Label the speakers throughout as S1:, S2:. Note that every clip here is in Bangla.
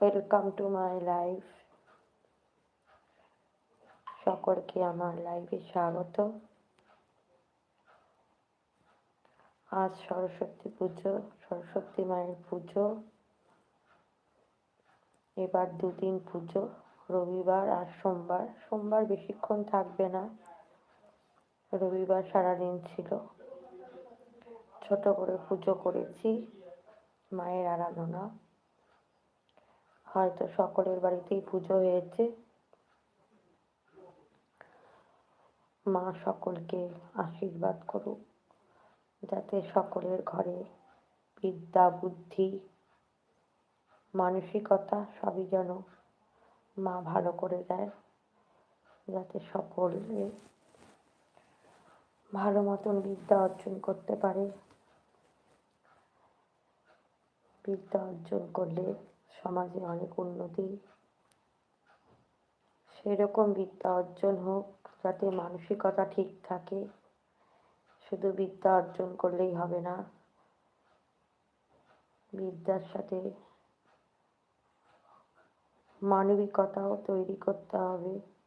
S1: ওয়েলকাম টু মাই লাইফ সকলকে আমার লাইফে স্বাগত। আজ সরস্বতী পুজো, সরস্বতী মায়ের পুজো। এবার দুদিন পুজো, রবিবার আর সোমবার। সোমবার বেশিক্ষণ থাকবে না, রবিবার সারাদিন ছিল। ছোট করে পুজো করেছি, মায়ের আরাধনা। হয়তো সকলের বাড়িতেই পুজো হয়েছে। মা সকলকে আশীর্বাদ করুক, যাতে সকলের ঘরে বিদ্যা, বুদ্ধি, মানসিকতা সবই যেন মা ভালো করে দেয়, যাতে সকলে ভালো মতন বিদ্যা অর্জন করতে পারে। বিদ্যা অর্জন করলে সমাজে অনেক উন্নতি। সেরকম বিদ্যা অর্জন হোক, যাতে মানসিকতা ঠিক থাকে, শুধু বিদ্যা অর্জন করলেই হবে না। বিদ্যার সাথে মানবিকতাও তৈরি করতে হবে।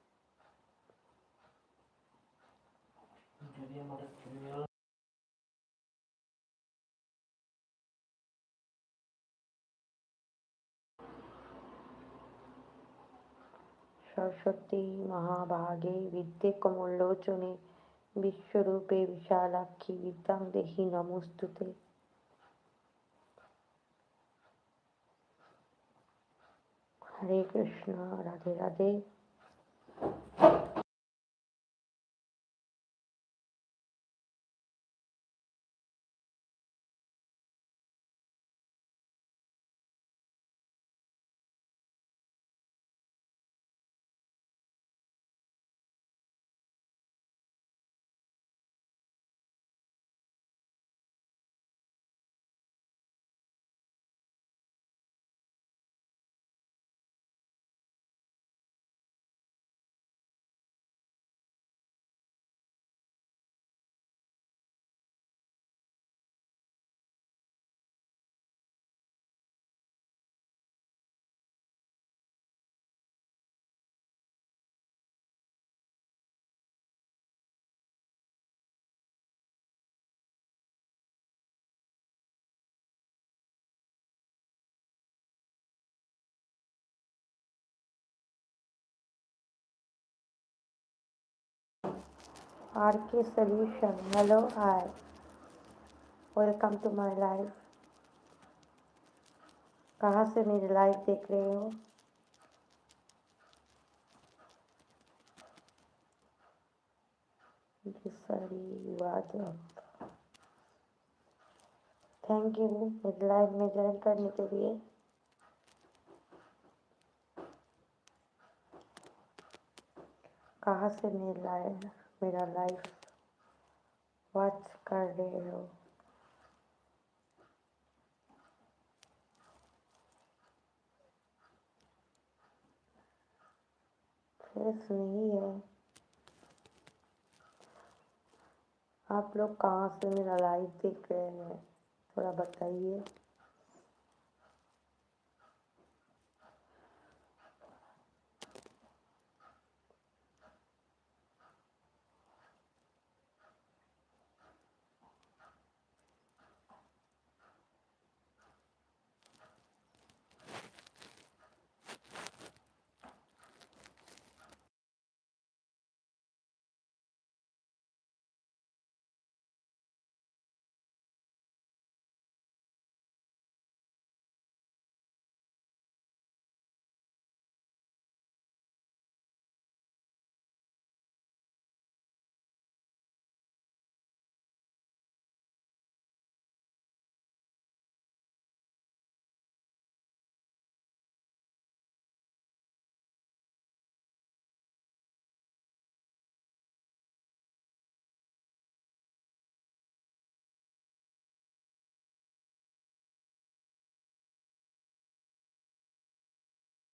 S1: সরস্বতী মহাভাগে বিদ্যে কমলোচনে বিশ্বরূপে বিশালাক্ষী বিদ্যাং দেহি নমস্তুতে। Hare Krishna Radhe Radhe. R K solution hello hi welcome to my life कहाँ से मेरी लाइफ देख रहे हो? सारी थैंक यू मेरी लाइफ में ज्वाइन करने के लिए। कहाँ से मेरी लाइफ मेरा लाइफ वॉच कर रहे हो? नहीं है। आप लोग कहाँ से मेरा लाइव देख रहे हैं? थोड़ा बताइए।